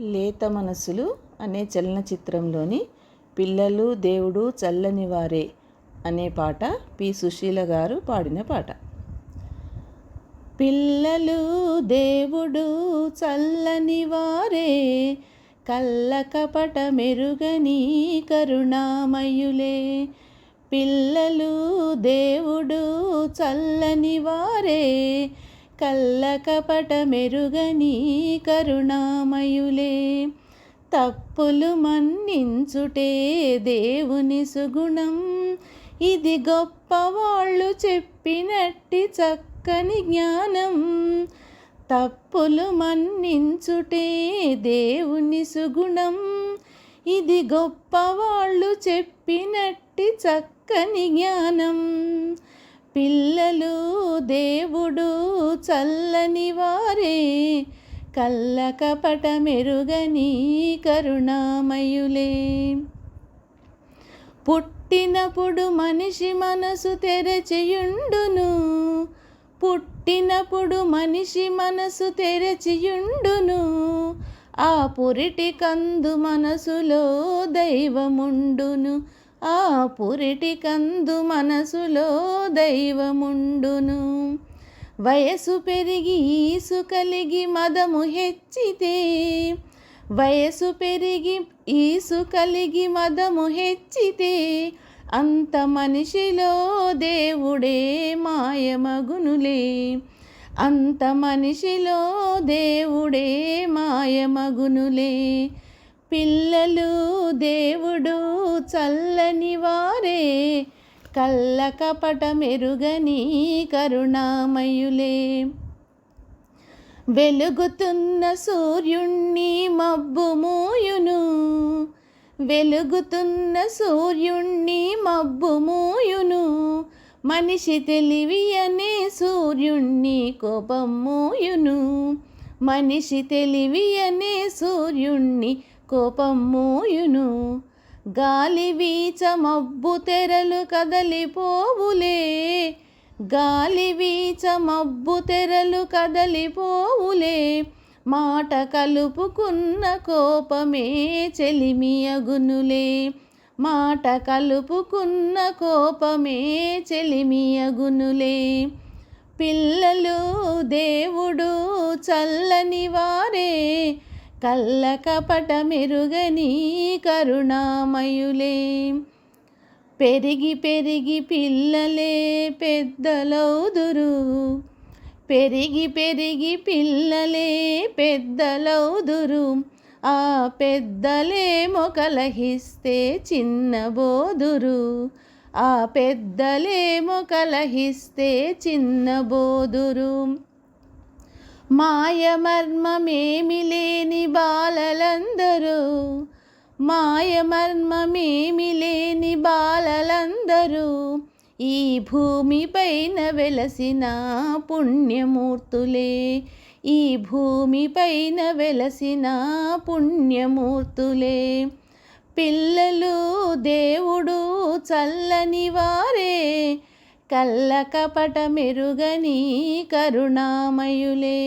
లేత మనసులు అనే చలనచిత్రంలోని పిల్లలు దేవుడు చల్లని వారే అనే పాట పి. సుశీల గారు పాడిన పాట. పిల్లలు దేవుడు చల్లని వారే కళ్ళ కపట మెరుగని కరుణామయులే. పిల్లలు దేవుడు చల్లని వారే కల్లకపట మెరుగని కరుణామయులే. తప్పులు మన్నించుటే దేవుని సుగుణం. ఇది గొప్పవాళ్ళు చెప్పినట్టి చక్కని జ్ఞానం. తప్పులు మన్నించుటే దేవుని సుగుణం. ఇది గొప్పవాళ్ళు చెప్పినట్టి చక్కని జ్ఞానం. పిల్లలు దేవుడు చల్లని వారే కళ్ళ కపట మెరుగని కరుణామయులే. పుట్టినప్పుడు మనిషి మనసు తెరచియుండును పుట్టినప్పుడు మనిషి మనసు తెరచియుండును ఆ పురిటి కందు మనసులో దైవముండును ఆ పురిటి కందు మనసులో దైవముండును. వయసు పెరిగి ఈసు కలిగి మదము హెచ్చితే వయసు పెరిగి ఈసు కలిగి మదము హెచ్చితే అంత మనిషిలో దేవుడే మాయమగునులే. అంత మనిషిలో దేవుడే మాయమగునులే. పిల్లలు దేవుడు చల్లని వారే కళ్ళ మెరుగని కరుణామయులే. వెలుగుతున్న సూర్యుణ్ణి మబ్బుమూయును వెలుగుతున్న సూర్యుణ్ణి మబ్బుమూయును మనిషి తెలివి అనే సూర్యుణ్ణి కోపమ్మూయును మనిషి తెలివి అనే సూర్యుణ్ణి కోపమ్మూయును గాలి వీచ మబ్బు తెరలు కదలిపోవులే. గాలి వీచ మబ్బు తెరలు కదలిపోవులే. మాట కలుపుకున్న కోపమే చెలిమియగునులే. మాట కలుపుకున్న కోపమే చెలిమియగునులే. పిల్లలు దేవుడు చల్లని వారే. కళ్ళకపట మెరుగని కరుణామయులే. పెరిగి పెరిగి పిల్లలే పెద్దలౌదురు. పెరిగి పెరిగి పిల్లలే పెద్దలౌదురు. ఆ పెద్దలేమో కలహిస్తే చిన్నబోదురు. ఆ పెద్దలేమో కలహిస్తే చిన్నబోదురు. మాయమర్మమేమి లేని బాలలందరూ మాయమర్మమేమి లేని బాలలందరూ ఈ భూమిపైన వెలసిన పుణ్యమూర్తులే ఈ భూమిపైన వెలసిన పుణ్యమూర్తులే. పిల్లలు దేవుడు చల్లని వారే కళ్ళ కపట మెరుగని కరుణామయులే.